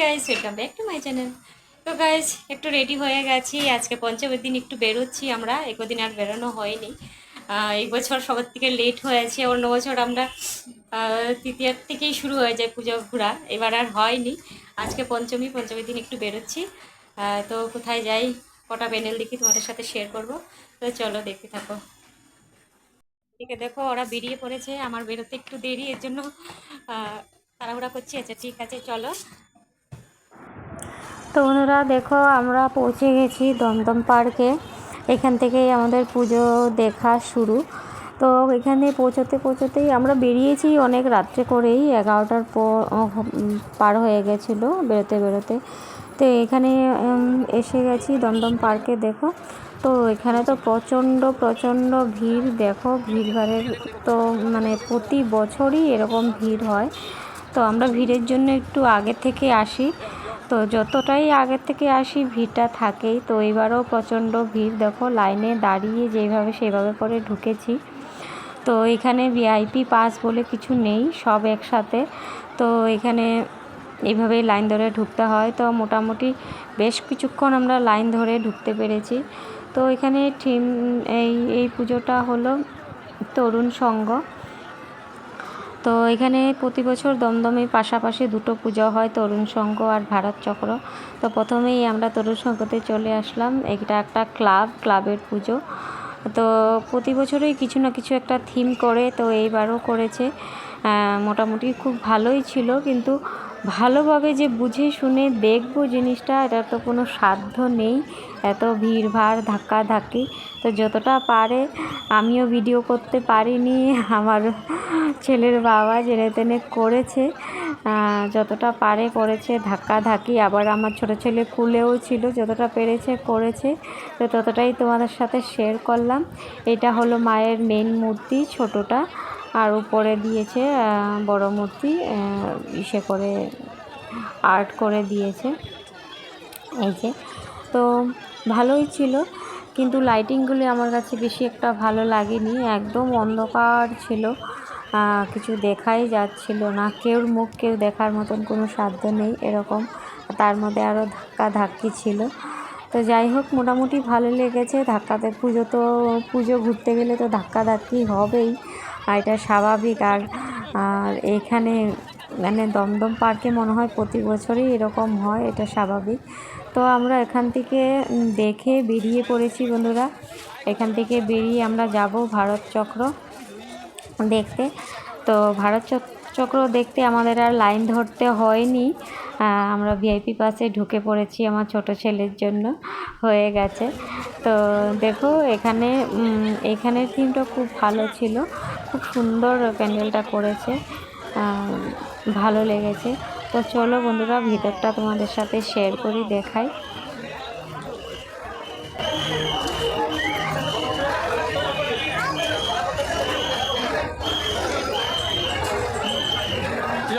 Guys welcome back to my channel তো guys একটু ready হয়ে গেছি। আজকে পঞ্চমের দিন একটু বেরোচ্ছি আমরা। একদিন আর বেরোনো হয়নি। এই বছর সবার থেকে লেট হয়েছে। অন্য বছর আমরা তৃতীয়ার থেকেই শুরু হয়ে যায় পুজো ঘোরা। এবার আর হয়নি। আজকে পঞ্চমী, পঞ্চমীর দিন একটু বেরোচ্ছি। তো কোথায় যাই? কটা প্যানেল দেখি তোমাদের সাথে শেয়ার করব। তো চলো দেখতে থাকো। এদিকে দেখো, ওরা বেরিয়ে পড়েছে। আমার বেরোতে একটু দেরি, এর জন্য তাড়াহুড়া করছি। আচ্ছা ঠিক আছে, চলো। তো বন্ধুরা দেখো, আমরা পৌঁছে গেছি দমদম পার্কে। এখান থেকেই আমাদের পুজো দেখা শুরু। তো এখানে পৌঁছতে পৌঁছতেই আমরা বেরিয়েছি অনেক রাত্রে করেই, এগারোটার পর পার হয়ে গেছিল বেরোতে বেরোতে। তো এখানে এসে গেছি দমদম পার্কে, দেখো। তো এখানে তো প্রচণ্ড প্রচণ্ড ভিড়, দেখো, ভিড় ভাড়ের তো মানে প্রতি বছরই এরকম ভিড় হয়। তো আমরা ভিড়ের জন্য একটু আগে থেকে আসি। তো যতটাই আগের থেকে আসি, ভিড়টা থাকেই। তো এবারও প্রচণ্ড ভিড়। দেখো, লাইনে দাঁড়িয়ে যেভাবে সেভাবে করে ঢুকেছি। তো এখানে ভিআইপি পাস বলে কিছু নেই, সব একসাথে। তো এখানে এইভাবেই লাইন ধরে ঢুকতে হয়। তো মোটামুটি বেশ কিছুক্ষণ আমরা লাইন ধরে ঢুকতে পেরেছি। তো এখানে থিম, এই এই পুজোটা হলো তরুণ সংঘ তো এখানে প্রতি বছর দমদমের পাশাপাশি দুটো পুজো হয়, তরুণ সংঘ আর ভারত চক্র। তো প্রথমেই আমরা তরুণ সংঘতে চলে আসলাম। এটা একটা ক্লাব, ক্লাবের পুজো। তো প্রতি বছরই কিছু না কিছু একটা থিম করে, তো এইবারও করেছে। মোটামুটি খুব ভালোই ছিল, কিন্তু ভালোভাবে যে বুঝে শুনে দেখব জিনিসটা এটার তো কোনো সাধ্য নেই। এত ভিড় ভাড় ধাক্কা ধাক্কি তো যতটা পারে, আমিও ভিডিও করতে পারিনি। আমার ছেলের বাবা জেনে তেনে করেছে। যতটা পারে করেছে ধাক্কা ধাক্কি আবার আমার ছোটো ছেলে কুলেও ছিল, যতটা পেরেছে করেছে। তো ততটাই তোমাদের সাথে শেয়ার করলাম। এটা হলো মায়ের মেন মূর্তি, ছোটোটা। আর উপরে দিয়েছে বড় মূর্তি ইসে করে আর্ট করে দিয়েছে। এই যে, তো ভালোই ছিল, কিন্তু লাইটিংগুলি আমার কাছে বেশি একটা ভালো লাগেনি, একদম অন্ধকার ছিল কিছু দেখাই যাচ্ছিল না কেউর মুখ কেউ দেখার মতন কোনো সাধ্য নেই এরকম, তার মধ্যে আরও ধাক্কা ধাক্কি ছিল। তো যাই হোক, মোটামুটি ভালো লেগেছে, ধাক্কাতে পুজো তো, পুজো ঘুরতে গেলে তো ধাক্কা ধাক্কি হবেই আর এটা স্বাভাবিক। আর আর এখানে মানে দমদম পার্কে মনে হয় প্রতি বছরই এরকম হয়, এটা স্বাভাবিক। তো আমরা এখান থেকে দেখে বেরিয়ে পড়েছি বন্ধুরা। এখান থেকে বেরিয়ে আমরা যাব ভারত চক্র দেখতে। তো ভারত চক- চক্র দেখতে আমাদের আর লাইন ধরতে হয়নি। আমরা ভিআইপি পাসে ঢুকে পড়েছি আমার ছোট ছেলের জন্য, হয়ে গেছে। তো দেখো এখানে এখানের থিমটা খুব ভালো ছিল। খুব সুন্দর প্যান্ডেলটা করেছে ভালো লেগেছে। তো চলো বন্ধুরা, ভিতরটা তোমাদের সাথে শেয়ার করি, দেখাই।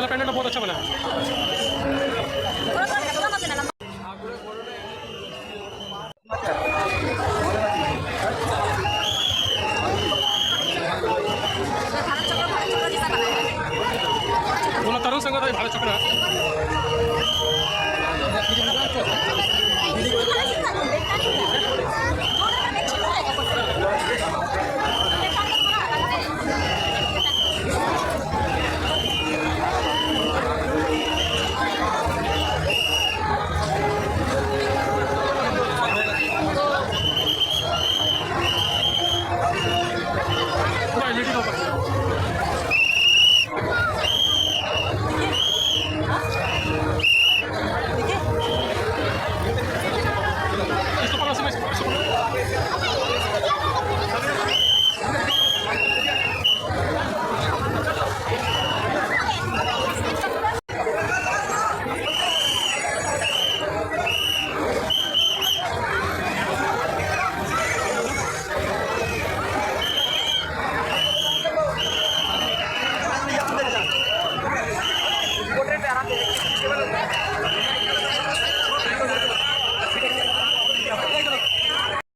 প্যান্ডেলটা আচ্ছা 三个他就爬到出来。